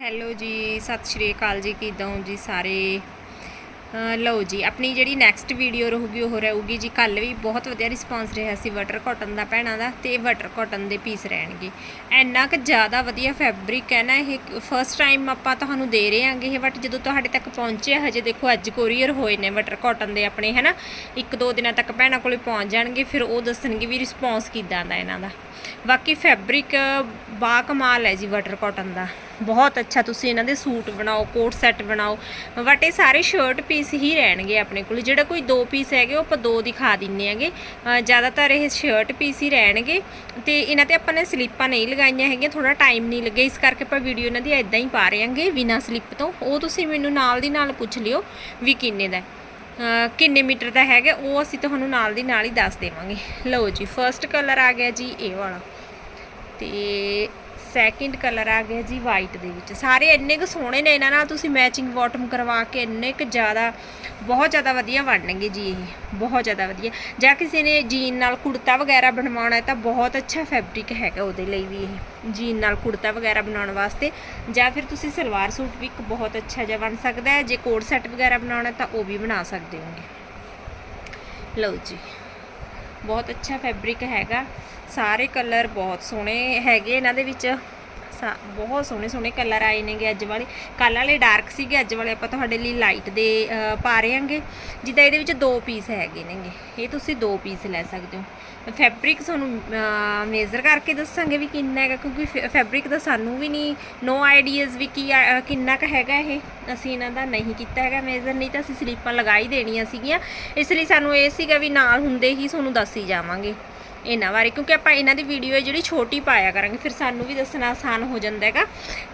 Hello ਜੀ, ਸਤਿ ਸ਼੍ਰੀ ਅਕਾਲ ਜੀ, ਕਿਦਾਂ ਹੋ ਜੀ ਸਾਰੇ? ਲਓ ਜੀ, ਆਪਣੀ ਜਿਹੜੀ ਨੈਕਸਟ ਵੀਡੀਓ ਰਹੂਗੀ, ਉਹ ਰਹੂਗੀ ਜੀ ਕੱਲ ਵੀ ਬਹੁਤ ਵਧੀਆ ਰਿਸਪਾਂਸ ਰਿਹਾ ਸੀ ਵਟਰ ਕਾਟਨ ਦਾ ਭੈਣਾਂ ਦਾ ਤੇ ਵਟਰ ਕਾਟਨ ਦੇ ਪੀਸ ਰਹਿਣਗੇ। ਇੰਨਾ ਕੁ ਜ਼ਿਆਦਾ ਵਧੀਆ ਫੈਬਰਿਕ ਹੈ ਨਾ, ਇਹ ਫਰਸਟ ਟਾਈਮ ਆਪਾਂ ਤੁਹਾਨੂੰ ਦੇ ਰਹੇ ਹਾਂਗੇ ਇਹ ਬਟ ਜਦੋਂ ਤੁਹਾਡੇ ਤੱਕ ਪਹੁੰਚਿਆ, ਹਜੇ ਦੇਖੋ ਅੱਜ ਕੋਰੀਅਰ ਹੋਏ ਨੇ ਵਟਰ ਕਾਟਨ ਦੇ ਆਪਣੇ, ਹੈ ਨਾ? ਇੱਕ ਦੋ ਦਿਨਾਂ ਤੱਕ ਭੈਣਾਂ ਕੋਲੇ ਪਹੁੰਚ ਜਾਣਗੇ, ਫਿਰ ਉਹ ਦੱਸਣਗੇ ਵੀ ਰਿਸਪਾਂਸ ਕਿਦਾਂ ਦਾ ਇਹਨਾਂ ਦਾ। ਬਾਕੀ ਫੈਬਰਿਕ ਬਾ ਕਮਾਲ ਹੈ ਜੀ ਵਟਰ ਕਾਟਨ ਦਾ। ਬਹੁਤ ਅੱਛਾ ਤੁਸੀਂ ਇਹਨਾਂ ਦੇ ਸੂਟ ਬਣਾਓ, ਕੋਟ ਸੈੱਟ ਬਣਾਓ। ਬਟ ਇਹ ਸਾਰੇ ਸ਼ਰਟ ਪੀਸ ਹੀ ਰਹਿਣਗੇ ਆਪਣੇ ਕੋਲ। ਜਿਹੜਾ ਕੋਈ ਦੋ ਪੀਸ ਹੈਗੇ, ਉਹ ਆਪਾਂ ਦੋ ਦਿਖਾ ਦਿੰਨੇ ਹੈਗੇ। ਜ਼ਿਆਦਾਤਰ ਇਹ ਸ਼ਰਟ ਪੀਸ ਹੀ ਰਹਿਣਗੇ। ਤੇ ਇਹਨਾਂ ਤੇ ਆਪਾਂ ਨੇ ਸਲਿੱਪਾਂ ਨਹੀਂ ਲਗਾਈਆਂ ਹੈਗੀਆਂ ਥੋੜਾ ਟਾਈਮ ਨਹੀਂ ਲੱਗਿਆ। ਇਸ ਕਰਕੇ ਆਪਾਂ ਵੀਡੀਓ ਇਹਨਾਂ ਦੀ ਇਦਾਂ ਹੀ ਪਾ ਰਹੇ ਹਾਂਗੇ, ਬਿਨਾਂ ਸਲਿੱਪ ਤੋਂ। ਉਹ ਤੁਸੀਂ ਮੈਨੂੰ ਨਾਲ ਦੀ ਨਾਲ ਪੁੱਛ ਲਿਓ ਵੀ ਕਿੰਨੇ ਦਾ ਕਿੰਨੇ ਮੀਟਰ ਦਾ ਹੈਗਾ, ਉਹ ਅਸੀਂ ਤੁਹਾਨੂੰ ਨਾਲ ਦੀ ਨਾਲ ਹੀ ਦੱਸ ਦੇਵਾਂਗੇ। ਲਓ ਜੀ ਫਰਸਟ ਕਲਰ ਆ ਗਿਆ ਜੀ, ਇਹ ਵਾਲਾ। ਤੇ ਸੈਕਿੰਡ ਕਲਰ ਆ ਗਿਆ ਜੀ ਵਾਈਟ ਦੇ ਵਿੱਚ। ਸਾਰੇ ਇੰਨੇ ਕੁ ਸੋਹਣੇ ਨੇ ਇਹਨਾਂ ਨਾਲ, ਤੁਸੀਂ ਮੈਚਿੰਗ ਬਾਟਮ ਕਰਵਾ ਕੇ ਇੰਨੇ ਕੁ ਜ਼ਿਆਦਾ, ਬਹੁਤ ਜ਼ਿਆਦਾ ਵਧੀਆ ਬਣਨਗੇ ਜੀ ਇਹ। ਬਹੁਤ ਜ਼ਿਆਦਾ ਵਧੀਆ। ਜਾਂ ਕਿਸੇ ਨੇ ਜੀਨ ਨਾਲ ਕੁੜਤਾ ਵਗੈਰਾ ਬਣਵਾਉਣਾ ਹੈ ਤਾਂ ਬਹੁਤ ਅੱਛਾ ਫੈਬਰਿਕ ਹੈਗਾ ਉਹਦੇ ਲਈ ਵੀ ਇਹ ਜੀਨ ਨਾਲ ਕੁੜਤਾ ਵਗੈਰਾ ਬਣਾਉਣ ਵਾਸਤੇ। ਜਾਂ ਫਿਰ ਤੁਸੀਂ ਸਲਵਾਰ ਸੂਟ ਵੀ ਇੱਕ ਬਹੁਤ ਅੱਛਾ ਜਿਹਾ ਬਣ ਸਕਦਾ ਹੈ। ਜੇ ਕੋਟ ਸੈੱਟ ਵਗੈਰਾ ਬਣਾਉਣਾ ਤਾਂ ਉਹ ਵੀ ਬਣਾ ਸਕਦੇ ਹੋਗੇ ਲਓ ਜੀ, ਬਹੁਤ ਅੱਛਾ ਫੈਬਰਿਕ ਹੈਗਾ। ਸਾਰੇ ਕਲਰ ਬਹੁਤ ਸੋਹਣੇ ਹੈਗੇ ਇਹਨਾਂ ਦੇ ਵਿੱਚ। ਸਾ- ਬਹੁਤ ਸੋਹਣੇ ਸੋਹਣੇ ਕਲਰ ਆਏ ਨੇਗੇ ਅੱਜ ਵਾਲੇ। ਕੱਲ੍ਹ ਵਾਲੇ ਡਾਰਕ ਸੀਗੇ, ਅੱਜ ਵਾਲੇ ਆਪਾਂ ਤੁਹਾਡੇ ਲਈ ਲਾਈਟ ਦੇ ਪਾ ਰਹੇ ਹਾਂਗੇ। ਜਿੱਦਾਂ ਇਹਦੇ ਵਿੱਚ ਦੋ ਪੀਸ ਹੈਗੇ ਨੇਗੇ। ਇਹ ਤੁਸੀਂ ਦੋ ਪੀਸ ਲੈ ਸਕਦੇ ਹੋ। ਫੈਬਰਿਕ ਤੁਹਾਨੂੰ ਮੇਜ਼ਰ ਕਰਕੇ ਦੱਸਾਂਗੇ ਵੀ ਕਿੰਨਾ ਹੈਗਾ, ਕਿਉਂਕਿ ਫੈਬਰਿਕ ਦਾ ਸਾਨੂੰ ਵੀ ਨਹੀਂ ਨੋ ਆਈਡੀਆਜ਼ ਵੀ ਕੀ ਆ- ਕਿੰਨਾ ਕੁ ਹੈਗਾ ਇਹ। ਅਸੀਂ ਇਹਨਾਂ ਦਾ ਨਹੀਂ ਕੀਤਾ ਹੈਗਾ ਮੇਜ਼ਰ ਨਹੀਂ ਤਾਂ ਅਸੀਂ ਸਲੀਪਾਂ ਲਗਾ ਹੀ ਦੇਣੀਆਂ ਸੀਗੀਆਂ। ਇਸ ਲਈ ਸਾਨੂੰ ਇਹ ਸੀਗਾ ਵੀ ਨਾਲ ਹੁੰਦੇ ਹੀ ਤੁਹਾਨੂੰ ਦੱਸ ਹੀ ਜਾਵਾਂਗੇ। ਇਹਨਾਂ ਬਾਰੇ ਕਿਉਂਕਿ ਆਪਾਂ ਇਹਨਾਂ ਦੀ ਵੀਡੀਓ ਹੈ ਜਿਹੜੀ ਛੋਟੀ ਪਾਇਆ ਕਰਾਂਗੇ ਫਿਰ ਸਾਨੂੰ ਵੀ ਦੱਸਣਾ ਆਸਾਨ ਹੋ ਜਾਂਦਾ ਹੈਗਾ।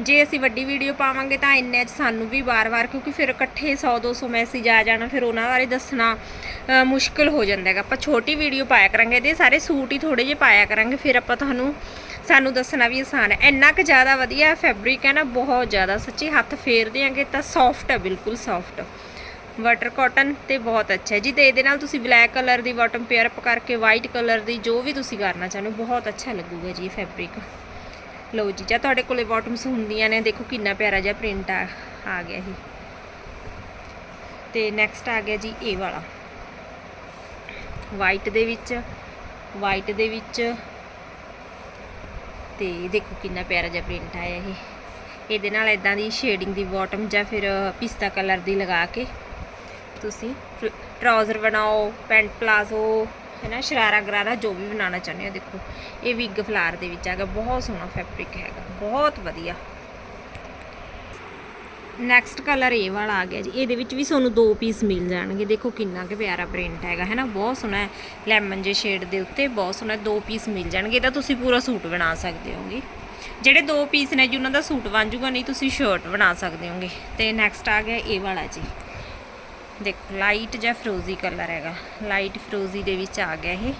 ਜੇ ਅਸੀਂ ਵੱਡੀ ਵੀਡੀਓ ਪਾਵਾਂਗੇ ਤਾਂ ਇੰਨੇ 'ਚ ਸਾਨੂੰ ਵੀ ਵਾਰ-ਵਾਰ ਕਿਉਂਕਿ ਫਿਰ ਇਕੱਠੇ 100 200 ਮੈਸੇਜ ਆ ਜਾਣਾ ਫਿਰ ਉਹਨਾਂ ਬਾਰੇ ਦੱਸਣਾ ਅ, ਮੁਸ਼ਕਿਲ ਹੋ ਜਾਂਦਾ ਹੈਗਾ। ਆਪਾਂ ਛੋਟੀ ਵੀਡੀਓ ਪਾਇਆ ਕਰਾਂਗੇ ਇਹਦੇ ਸਾਰੇ ਸੂਟ ਹੀ ਥੋੜੇ ਜਿਹੇ ਪਾਇਆ ਕਰਾਂਗੇ ਫਿਰ ਆਪਾਂ ਤੁਹਾਨੂੰ ਸਾਨੂੰ ਦੱਸਣਾ ਵੀ ਆਸਾਨ ਹੈ। ਇੰਨਾ ਕੁ ਜ਼ਿਆਦਾ ਵਧੀਆ ਫੈਬਰਿਕ ਹੈ ਨਾ ਬਹੁਤ ਜ਼ਿਆਦਾ ਸੱਚੀ ਹੱਥ ਫੇਰਦੇ ਦਿਆਂਗੇ ਤਾਂ ਸੌਫਟ ਹੈ ਬਿਲਕੁਲ ਸੌਫਟ ਵਾਟਰ ਕਾਟਨ ਤੇ ਬਹੁਤ ਅੱਛਾ ਹੈ। ਜੀ, ਤੇ ਇਹਦੇ ਨਾਲ ਤੁਸੀਂ ਬਲੈਕ ਕਲਰ ਦੀ ਬਾਟਮ ਪੇਅਰ ਅਪ ਕਰਕੇ ਵਾਈਟ ਕਲਰ ਦੀ ਜੋ ਵੀ ਤੁਸੀਂ ਕਰਨਾ ਚਾਹੁੰਦੇ ਹੋ, ਬਹੁਤ ਅੱਛਾ ਲੱਗੂਗਾ ਜੀ ਇਹ ਫੈਬਰਿਕ ਲਓ ਜੀ, ਜਾਂ ਤੁਹਾਡੇ ਕੋਲੇ ਬਾਟਮਸ ਹੁੰਦੀਆਂ ਨੇ, ਦੇਖੋ ਕਿੰਨਾ ਪਿਆਰਾ ਜਿਹਾ ਪ੍ਰਿੰਟ ਆ ਆ ਗਿਆ ਇਹ। ਤੇ ਨੈਕਸਟ ਆ ਗਿਆ ਜੀ ਇਹ ਵਾਲਾ। ਵਾਈਟ ਦੇ ਵਿੱਚ ਵਾਈਟ ਦੇ ਵਿੱਚ, ਤੇ ਦੇਖੋ ਕਿੰਨਾ ਪਿਆਰਾ ਜਿਹਾ ਪ੍ਰਿੰਟ ਆਇਆ ਇਹ। ਇਹਦੇ ਨਾਲ ਇਦਾਂ ਦੀ ਸ਼ੇਡਿੰਗ ਦੀ ਬਾਟਮ ਜਾਂ ਫਿਰ ਪਿਸਤਾ ਕਲਰ ਦੀ ਲਗਾ ਕੇ ਤੁਸੀਂ ਟਰਾਊਜ਼ਰ ਬਣਾਓ ਪੈਂਟ ਪਲਾਜ਼ੋ ਹੈ ਨਾ, ਸ਼ਰਾਰਾ ਗਰਾਰਾ ਜੋ ਵੀ ਬਣਾਉਣਾ ਚਾਹੁੰਦੇ ਹੋ, ਦੇਖੋ। ਇਹ ਵਿਗ ਫਲਾਰ ਦੇ ਵਿੱਚ ਹੈਗਾ, ਬਹੁਤ ਸੋਹਣਾ ਫੈਬਰਿਕ ਹੈਗਾ, ਬਹੁਤ ਵਧੀਆ। ਨੈਕਸਟ ਕਲਰ ਇਹ ਵਾਲਾ ਆ ਗਿਆ ਜੀ, ਇਹਦੇ ਵਿੱਚ ਵੀ ਤੁਹਾਨੂੰ ਦੋ ਪੀਸ ਮਿਲ ਜਾਣਗੇ। ਦੇਖੋ ਕਿੰਨਾ ਕੁ ਪਿਆਰਾ ਪ੍ਰਿੰਟ ਹੈਗਾ, ਹੈ ਨਾ, ਬਹੁਤ ਸੋਹਣਾ ਹੈ। ਲੈਮਨ ਜੇ ਸ਼ੇਡ ਦੇ ਉੱਤੇ ਬਹੁਤ ਸੋਹਣਾ ਦੋ ਪੀਸ ਮਿਲ ਜਾਣਗੇ ਤਾਂ ਤੁਸੀਂ ਪੂਰਾ ਸੂਟ ਬਣਾ ਸਕਦੇ ਹੋਗੇ। ਜਿਹੜੇ ਦੋ ਪੀਸ ਨੇ ਜੀ, ਉਹਨਾਂ ਦਾ ਸੂਟ ਬਣ ਜੂਗਾ, ਨਹੀਂ ਤੁਸੀਂ ਸ਼ਰਟ ਬਣਾ ਸਕਦੇ ਹੋਗੇ। ਤੇ ਨੈਕਸਟ ਆ ਗਿਆ ਇਹ ਵਾਲਾ ਜੀ। ਦੇਖੋ ਲਾਈਟ ਜਾਂ ਫਰੋਜ਼ੀ ਕਲਰ ਹੈਗਾ। ਲਾਈਟ ਫਰੋਜ਼ੀ ਦੇ ਵਿੱਚ ਆ ਗਿਆ ਇਹ।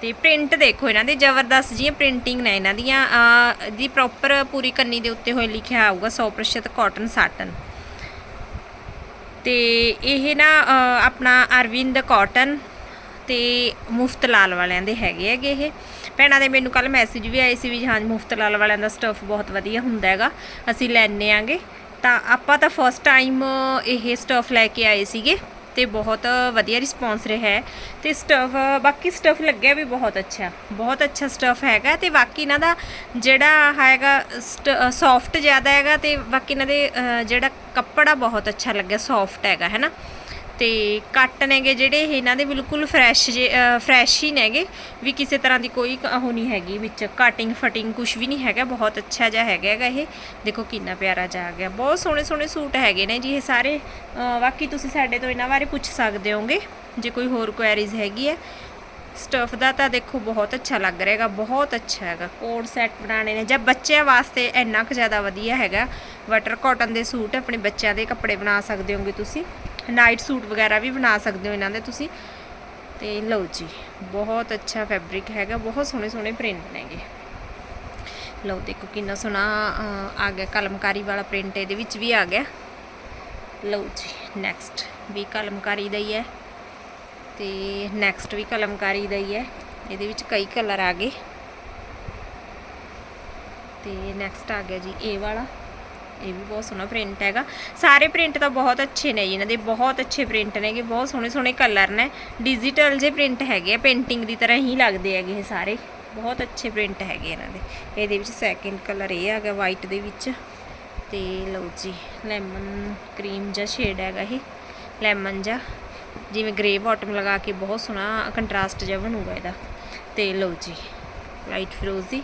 ਤੇ ਪ੍ਰਿੰਟ ਦੇਖੋ ਇਹਨਾਂ ਦੇ, ਜ਼ਬਰਦਸਤ ਜੀਆਂ ਪ੍ਰਿੰਟਿੰਗ ਨੇ ਇਹਨਾਂ ਦੀਆਂ। ਦੀ ਪ੍ਰੋਪਰ ਪੂਰੀ ਕੰਨੀ ਦੇ ਉੱਤੇ ਹੋਏ ਲਿਖਿਆ ਆਊਗਾ 100% ਕਾਟਨ ਸਾਟਨ ਤੇ ਇਹ ਨਾ ਆਪਣਾ ਅਰਵਿੰਦ ਕਾਟਨ ਤੇ ਮੁਫਤ ਲਾਲ ਵਾਲਿਆਂ ਦੇ ਹੈਗੇ ਹੈਗੇ ਇਹ। ਭੈਣਾਂ ਦੇ ਮੈਨੂੰ ਕੱਲ ਮੈਸੇਜ ਵੀ ਆਏ ਸੀ ਵੀ ਹਾਂ ਮੁਫਤ ਲਾਲ ਵਾਲਿਆਂ ਦਾ ਸਟੱਫ ਬਹੁਤ ਵਧੀਆ ਹੁੰਦਾ ਹੈਗਾ। ਅਸੀਂ ਲੈਣੇ ਆਂਗੇ। ਤਾਂ ਆਪਾਂ ਤਾਂ ਫਸਟ ਟਾਈਮ ਇਹ ਸਟਫ ਲੈ ਕੇ ਆਏ ਸੀਗੇ ਤੇ ਬਹੁਤ ਵਧੀਆ ਰਿਸਪੌਂਸ ਰਿਹਾ ਹੈ। ਤੇ ਸਟਫ ਬਾਕੀ ਸਟਫ ਲੱਗਿਆ ਵੀ ਬਹੁਤ ਅੱਛਾ। ਬਹੁਤ ਅੱਛਾ ਸਟਫ ਹੈਗਾ ਤੇ ਬਾਕੀ ਇਹਨਾਂ ਦਾ ਜਿਹੜਾ ਹੈਗਾ ਸੌਫਟ ਜ਼ਿਆਦਾ ਹੈਗਾ ਤੇ ਬਾਕੀ ਇਹਨਾਂ ਦੇ ਜਿਹੜਾ ਕੱਪੜਾ ਬਹੁਤ ਅੱਛਾ ਲੱਗਿਆ ਸੌਫਟ ਹੈਗਾ, ਹੈ ਨਾ? ਤੇ ਕੱਟ ਨੇਗੇ ਜਿਹੜੇ ਇਹਨਾਂ ਦੇ ਬਿਲਕੁਲ ਫਰੈਸ਼ ਜੇ ਫਰੈਸ਼ ਹੀ ਨੇਗੇ। ਵੀ ਕਿਸੇ ਤਰ੍ਹਾਂ ਦੀ ਕੋਈ ਉਹ ਨਹੀਂ ਹੈਗੀ ਵਿੱਚ ਕਟਿੰਗ ਫਟਿੰਗ ਕੁਝ ਵੀ ਨਹੀਂ ਹੈਗਾ। ਬਹੁਤ ਅੱਛਾ ਜਿਹਾ ਹੈਗਾ ਹੈਗਾ ਇਹ। ਦੇਖੋ ਕਿੰਨਾ ਪਿਆਰਾ ਜਿਹਾ ਆ ਗਿਆ। ਬਹੁਤ ਸੋਹਣੇ ਸੋਹਣੇ ਸੂਟ ਹੈਗੇ ਨੇ ਜੀ ਇਹ ਸਾਰੇ। ਬਾਕੀ ਤੁਸੀਂ ਸਾਡੇ ਤੋਂ ਇਹਨਾਂ ਬਾਰੇ ਪੁੱਛ ਸਕਦੇ ਹੋਗੇ। ਜੇ ਕੋਈ ਹੋਰ ਕੁਐਰੀਜ਼ ਹੈਗੀ ਹੈ। ਸਟਫ ਦਾ ਤਾਂ ਦੇਖੋ ਬਹੁਤ ਅੱਛਾ ਲੱਗ ਰਿਹਾ ਹੈਗਾ। ਬਹੁਤ ਅੱਛਾ ਹੈਗਾ। ਕੋਡ ਸੈੱਟ ਬਣਾਉਣੇ ਨੇ। ਜਾਂ ਬੱਚਿਆਂ ਵਾਸਤੇ ਇੰਨਾ ਕੁ ਜ਼ਿਆਦਾ ਵਧੀਆ ਹੈਗਾ। ਵਟਰ ਕਾਟਨ ਦੇ ਸੂਟ ਆਪਣੇ ਬੱਚਿਆਂ ਦੇ ਕੱਪੜੇ ਬਣਾ ਸਕਦੇ ਹੋਗੇ ਤੁਸੀਂ। ਨਾਈਟ ਸੂਟ ਵਗੈਰਾ ਵੀ ਬਣਾ ਸਕਦੇ ਹੋ ਇਹਨਾਂ ਦੇ ਤੁਸੀਂ। ਤੇ ਲਓ ਜੀ, ਬਹੁਤ ਅੱਛਾ ਫੈਬਰਿਕ ਹੈਗਾ, ਬਹੁਤ ਸੋਹਣੇ ਸੋਹਣੇ ਪ੍ਰਿੰਟ ਨੇਗੇ ਲਓ ਦੇਖੋ ਕਿੰਨਾ ਸੋਹਣਾ ਆ ਗਿਆ, ਕਲਮਕਾਰੀ ਵਾਲਾ ਪ੍ਰਿੰਟ ਇਹਦੇ ਵਿੱਚ ਵੀ ਆ ਗਿਆ। ਲਓ ਜੀ ਨੈਕਸਟ ਵੀ ਕਲਮਕਾਰੀ ਦਾ ਹੀ ਹੈ। ਤੇ ਨੈਕਸਟ ਵੀ ਕਲਮਕਾਰੀ ਦਾ ਹੀ ਹੈ। ਇਹਦੇ ਵਿੱਚ ਕਈ ਕਲਰ ਆ ਗਏ। ਤੇ ਨੈਕਸਟ ਆ ਗਿਆ ਜੀ ਇਹ ਵਾਲਾ। ਇਹ ਵੀ ਬਹੁਤ ਸੋਹਣਾ ਪ੍ਰਿੰਟ ਹੈਗਾ। ਸਾਰੇ ਪ੍ਰਿੰਟ ਤਾਂ ਬਹੁਤ ਅੱਛੇ ਨੇ ਜੀ, ਇਹਨਾਂ ਦੇ ਬਹੁਤ ਅੱਛੇ ਪ੍ਰਿੰਟ ਨੇਗੇ ਬਹੁਤ ਸੋਹਣੇ ਸੋਹਣੇ ਕਲਰ ਨੇ। ਡਿਜੀਟਲ ਜੇ ਪ੍ਰਿੰਟ ਹੈਗੇ ਆ ਪੇਂਟਿੰਗ ਦੀ ਤਰ੍ਹਾਂ ਹੀ ਲੱਗਦੇ ਹੈਗੇ ਇਹ ਸਾਰੇ। ਬਹੁਤ ਅੱਛੇ ਪ੍ਰਿੰਟ ਹੈਗੇ ਇਹਨਾਂ ਦੇ। ਇਹਦੇ ਵਿੱਚ ਸੈਕਿੰਡ ਕਲਰ ਇਹ ਹੈਗਾ ਵਾਈਟ ਦੇ ਵਿੱਚ। ਤੇ ਲਓ ਜੀ ਲੈਮਨ ਕਰੀਮ ਜਿਹਾ ਸ਼ੇਡ ਹੈਗਾ ਇਹ। ਲੈਮਨ ਜਿਹਾ। ਜਿਵੇਂ ਗ੍ਰੇ ਬਾਟਮ ਲਗਾ ਕੇ ਬਹੁਤ ਸੋਹਣਾ ਕੰਟਰਾਸਟ ਜਿਹਾ ਬਣੂਗਾ ਇਹਦਾ। ਤੇ ਲਓ ਜੀ ਲਾਈਟ ਫਿਰੋਜ਼ੀ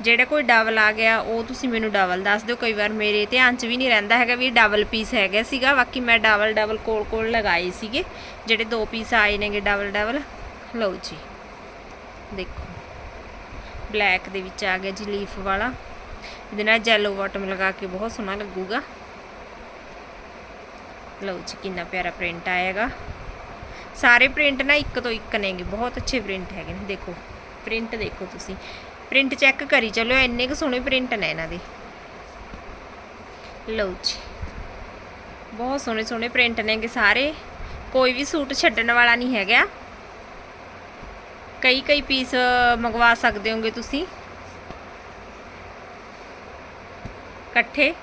ਜਿਹੜਾ ਕੋਈ ਡਬਲ ਆ ਗਿਆ, ਉਹ ਤੁਸੀਂ ਮੈਨੂੰ ਡਬਲ ਦੱਸ ਦਿਓ। ਕਈ ਵਾਰ ਮੇਰੇ ਧਿਆਨ 'ਚ ਵੀ ਨਹੀਂ ਰਹਿੰਦਾ ਹੈਗਾ ਵੀ ਡਬਲ ਪੀਸ ਹੈਗਾ ਸੀਗਾ। ਬਾਕੀ ਮੈਂ ਡਬਲ ਡਬਲ ਕੋਲ ਕੋਲ ਲਗਾਏ ਸੀਗੇ। ਜਿਹੜੇ ਦੋ ਪੀਸ ਆਏ ਨੇਗੇ ਡਬਲ ਡਬਲ ਲਓ ਜੀ। ਦੇਖੋ। ਬਲੈਕ ਦੇ ਵਿੱਚ ਆ ਗਿਆ ਜੀ ਲੀਫ ਵਾਲਾ। ਇਹਦੇ ਨਾਲ ਜੈਲੋ ਬਾਟਮ ਲਗਾ ਕੇ ਬਹੁਤ ਸੋਹਣਾ ਲੱਗੂਗਾ। ਲਓ ਜੀ, ਕਿੰਨਾ ਪਿਆਰਾ ਪ੍ਰਿੰਟ ਆਏਗਾ। ਸਾਰੇ ਪ੍ਰਿੰਟ ਨਾ ਇੱਕ ਤੋਂ ਇੱਕ ਨੇਗੇ। ਬਹੁਤ ਅੱਛੇ ਪ੍ਰਿੰਟ ਹੈਗੇ ਨੇ। ਦੇਖੋ। ਪ੍ਰਿੰਟ ਦੇਖੋ ਤੁਸੀਂ। ਪ੍ਰਿੰਟ ਚੈੱਕ ਕਰੀ। ਚਲੋ, ਇੰਨੇ ਕੁ ਸੋਹਣੇ ਪ੍ਰਿੰਟ ਨੇ ਇਹਨਾਂ ਦੇ। ਲਓ ਜੀ। ਬਹੁਤ ਸੋਹਣੇ ਸੋਹਣੇ ਪ੍ਰਿੰਟ ਨੇਗੇ ਸਾਰੇ। ਕੋਈ ਵੀ ਸੂਟ ਛੱਡਣ ਵਾਲਾ ਨਹੀਂ ਹੈਗਾ। ਕਈ ਕਈ ਪੀਸ ਮੰਗਵਾ ਸਕਦੇ ਹੋਗੇ ਤੁਸੀਂ। ਇਕੱਠੇ।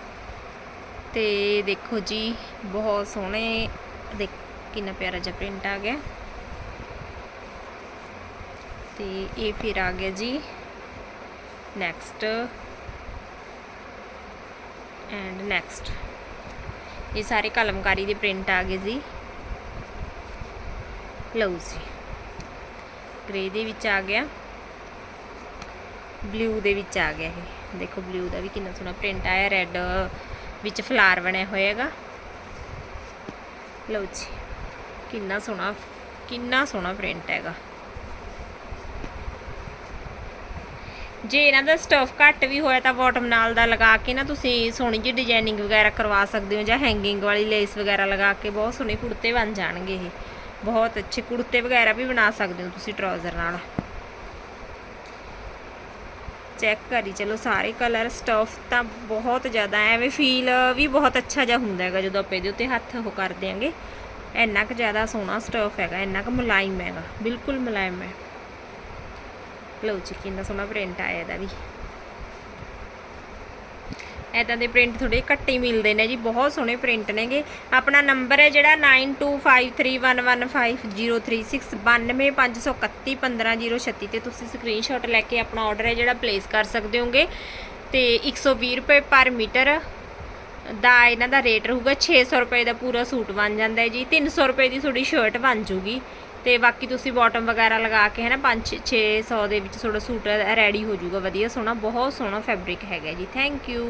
ਤੇ ਦੇਖੋ ਜੀ, ਬਹੁਤ ਸੋਹਣੇ। ਦੇਖ, ਕਿੰਨਾ ਪਿਆਰਾ ਜਿਹਾ ਪ੍ਰਿੰਟ ਆ ਗਿਆ। ਤੇ ਇਹ ਫਿਰ ਆ ਗਿਆ ਜੀ। ਨੈਕਸਟ ਐਂਡ ਨੈਕਸਟ ਇਹ ਸਾਰੇ ਕਲਮਕਾਰੀ ਦੇ ਪ੍ਰਿੰਟ ਆ ਗਏ ਜੀ ਲਓ ਜੀ ਗ੍ਰੇ ਦੇ ਵਿੱਚ ਆ ਗਿਆ ਬਲੂ ਦੇ ਵਿੱਚ ਆ ਗਿਆ ਇਹ ਦੇਖੋ ਬਲੂ ਦਾ ਵੀ ਕਿੰਨਾ ਸੋਹਣਾ ਪ੍ਰਿੰਟ ਆਇਆ ਰੈੱਡ ਵਿੱਚ ਫਲਾਰ ਬਣਿਆ ਹੋਏਗਾ ਲਓ ਜੀ ਕਿੰਨਾ ਸੋਹਣਾ ਕਿੰਨਾ ਸੋਹਣਾ ਪ੍ਰਿੰਟ ਹੈਗਾ ਜੇ ਇਹਨਾਂ ਦਾ ਸਟਫ ਘੱਟ ਵੀ ਹੋਇਆ ਤਾਂ ਬਾਟਮ ਨਾਲ ਦਾ ਲਗਾ ਕੇ ਨਾ ਤੁਸੀਂ ਸੋਹਣੀ ਜਿਹੀ ਡਿਜ਼ਾਈਨਿੰਗ ਵਗੈਰਾ ਕਰਵਾ ਸਕਦੇ ਹੋ ਜਾਂ ਹੈਂਗਿੰਗ ਵਾਲੀ ਲੇਸ ਵਗੈਰਾ ਲਗਾ ਕੇ ਬਹੁਤ ਸੋਹਣੇ ਕੁੜਤੇ ਬਣ ਜਾਣਗੇ ਇਹ। ਬਹੁਤ ਅੱਛੇ ਕੁੜਤੇ ਵਗੈਰਾ ਵੀ ਬਣਾ ਸਕਦੇ ਹੋ ਤੁਸੀਂ ਟਰਾਊਜ਼ਰ ਨਾਲ। ਚੈੱਕ ਕਰੀ, ਚਲੋ ਸਾਰੇ ਕਲਰ ਸਟਫ ਤਾਂ ਬਹੁਤ ਜ਼ਿਆਦਾ ਐਵੇਂ ਫੀਲ ਵੀ ਬਹੁਤ ਅੱਛਾ ਜਿਹਾ ਹੁੰਦਾ ਹੈਗਾ ਜਦੋਂ ਆਪਾਂ ਇਹਦੇ ਉੱਤੇ ਹੱਥ ਉਹ ਕਰ ਦਿਆਂਗੇ। ਇੰਨਾ ਕੁ ਜ਼ਿਆਦਾ ਸੋਹਣਾ ਸਟਫ ਹੈਗਾ, ਇੰਨਾ ਕੁ ਮੁਲਾਇਮ ਹੈਗਾ, ਬਿਲਕੁਲ ਮੁਲਾਇਮ ਹੈ। ਲਓ ਜੀ ਕਿੰਨਾ ਸੋਹਣਾ ਪ੍ਰਿੰਟ ਆਇਆ ਇਹਦਾ ਵੀ ਐਦਾਂ ਦੇ ਪ੍ਰਿੰਟ ਥੋੜੇ ਘੱਟ ਹੀ ਮਿਲਦੇ ਨੇ ਜੀ ਬਹੁਤ ਸੋਹਣੇ ਪ੍ਰਿੰਟ ਨੇਗੇ ਆਪਣਾ ਨੰਬਰ ਹੈ ਜਿਹੜਾ 9253115536 ਤੇ ਤੁਸੀਂ ਸਕਰੀਨਸ਼ਾਟ ਲੈ ਕੇ ਆਪਣਾ ਆਰਡਰ ਹੈ ਜਿਹੜਾ ਪਲੇਸ ਕਰ ਸਕਦੇ ਹੋਗੇ ਤੇ 120 ਰੁਪਏ ਪਰ ਮੀਟਰ ਦਾ ਇਹਨਾਂ ਦਾ ਰੇਟ ਰਹੂਗਾ 600 ਰੁਪਏ ਦਾ ਪੂਰਾ ਸੂਟ ਬਣ ਜਾਂਦਾ ਹੈ ਜੀ 300 ਰੁਪਏ ਦੀ ਤੁਹਾਡੀ ਸ਼ਰਟ ਬਣ ਜੂਗੀ ਤੇ ਬਾਕੀ ਤੁਸੀਂ ਬਾਟਮ ਵਗੈਰਾ ਲਗਾ ਕੇ ਹੈ ਨਾ 5 600 ਦੇ ਵਿੱਚ ਤੁਹਾਡਾ ਸੂਟ ਰੈਡੀ ਹੋ ਜਾਊਗਾ, ਵਧੀਆ ਸੋਹਣਾ, ਬਹੁਤ ਸੋਹਣਾ ਫੈਬਰਿਕ ਹੈਗਾ ਜੀ। Thank you